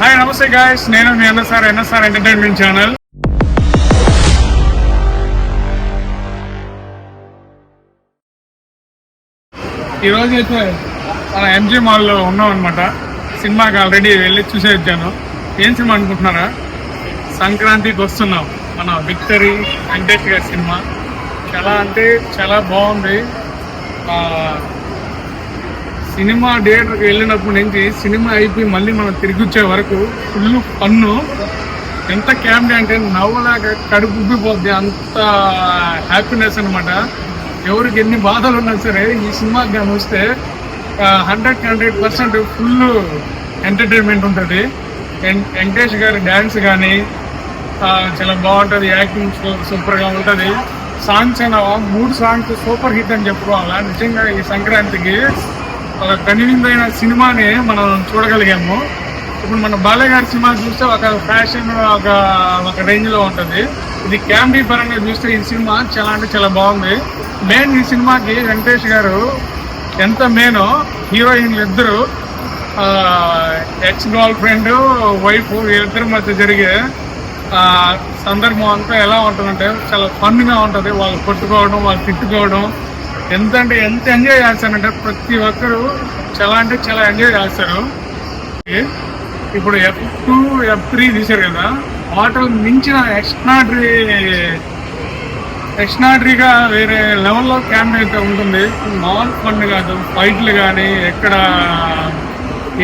Hi నమస్తే guys నేను మీ ఎన్ఎస్ఆర్ ఎన్ఎస్ఆర్ ఎంటర్టైన్మెంట్ ఛానల్ ఈరోజు అయితే మన ఎంజీ మాల్లో ఉన్నాం అనమాట సినిమాకి ఆల్రెడీ వెళ్ళి చూసే వచ్చాను. ఏం సినిమా అనుకుంటున్నారా? సంక్రాంతికి వస్తున్నాం. మన విక్టరీ వెంకటేష్ గారి సినిమా చాలా అంటే చాలా బాగుంది. సినిమా థియేటర్కి వెళ్ళినప్పటి నుంచి సినిమా అయిపోయి మళ్ళీ మనం తిరిగి వచ్చే వరకు ఫుల్ పన్ను ఎంత క్యామ్డీ అంటే నవ్వలాగా కడుపు ఉబ్బిపోద్ది అంత హ్యాపీనెస్ అనమాట ఎవరికి ఎన్ని బాధలు ఉన్నా సరే ఈ సినిమాకి కానీ వస్తే hundred hundred percent full entertainment ఉంటుంది. వెం- వెంకటేష్ గారి డ్యాన్స్ కానీ చాలా బాగుంటుంది యాక్టింగ్ సూపర్గా ఉంటుంది. సాంగ్స్ అయినా మూడు సాంగ్స్ సూపర్ హిట్ అని చెప్పుకోవాలా? నిజంగా ఈ సంక్రాంతికి ఒక కనువిందైన సినిమాని మనం చూడగలిగాము. ఇప్పుడు మన బాలయ్య గారి సినిమా చూస్తే ఒక ఫ్యాషన్ ఒక ఒక రేంజ్లో ఉంటుంది. ఇది క్యామ్డీ పరంగా చూస్తే ఈ సినిమా చాలా అంటే చాలా బాగుంది. మెయిన్ ఈ సినిమాకి వెంకటేష్ గారు ఎంత మెయిన్ హీరోయిన్లు ఇద్దరు ఎక్స్ గర్ల్ ఫ్రెండ్ వైఫ్ వీళ్ళిద్దరి మధ్య జరిగే సందర్భం అంతా ఎలా ఉంటుందంటే చాలా ఫన్గా ఉంటుంది. వాళ్ళు కొట్టుకోవడం వాళ్ళు తిట్టుకోవడం ఎంత అంటే ఎంత ఎంజాయ్ చేస్తారంటే ప్రతి ఒక్కరు చాలా అంటే చాలా ఎంజాయ్ చేస్తారు. ఇప్పుడు ఎఫ్ టూ ఎఫ్ త్రీ తీశారు కదా వాటర్ మించిన ఎక్స్ట్రాడరీ ఎక్స్ట్రాడరీగా వేరే లెవెల్లో క్యాంప్ అయితే ఉంటుంది. మామూలు ఫన్ కాదు ఫైట్లు కానీ ఎక్కడ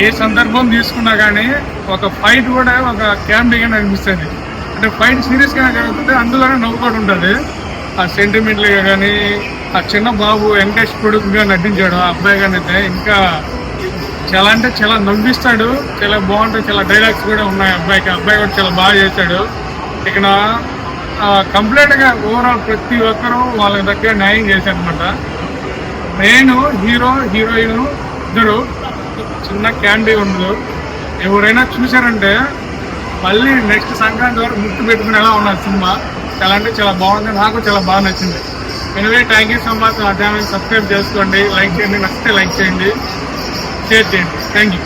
ఏ సందర్భం తీసుకున్నా కానీ ఒక ఫైట్ కూడా ఒక క్యామెరాగానే అనిపిస్తుంది. అంటే ఫైట్ సీరియస్గా జరుగుతుంది అందులోనే నవ్వుకోవడం ఉంటుంది. ఆ సెంటిమెంట్లుగా కానీ ఆ చిన్న బాబు వెంకటేష్ కొడుకుగా నటించాడు ఆ అబ్బాయి కానీ ఇంకా చాలా అంటే చాలా నవ్విస్తాడు చాలా బాగుంటాయి చాలా డైలాగ్స్ కూడా ఉన్నాయి అబ్బాయికి. అబ్బాయి కూడా చాలా బాగా చేశాడు. ఇక్కడ కంప్లీట్గా ఓవరాల్ ప్రతి ఒక్కరూ వాళ్ళ దగ్గర న్యాయం చేశారు అనమాట మెయిన్ హీరో హీరోయిన్ ఇద్దరు. చిన్న క్యాండీ ఉండదు. ఎవరైనా చూసారంటే మళ్ళీ నెక్స్ట్ సంక్రాంతి వరకు ముట్టు పెట్టుకునేలా ఉన్నది సినిమా. చాలా అంటే చాలా బాగుంది నాకు చాలా బాగా నచ్చింది. Anyway thank you so much నా ఛానల్ సబ్స్క్రైబ్ చేసుకోండి లైక్ చేయండి నచ్చితే లైక్ చేయండి షేర్ చేయండి థ్యాంక్ యూ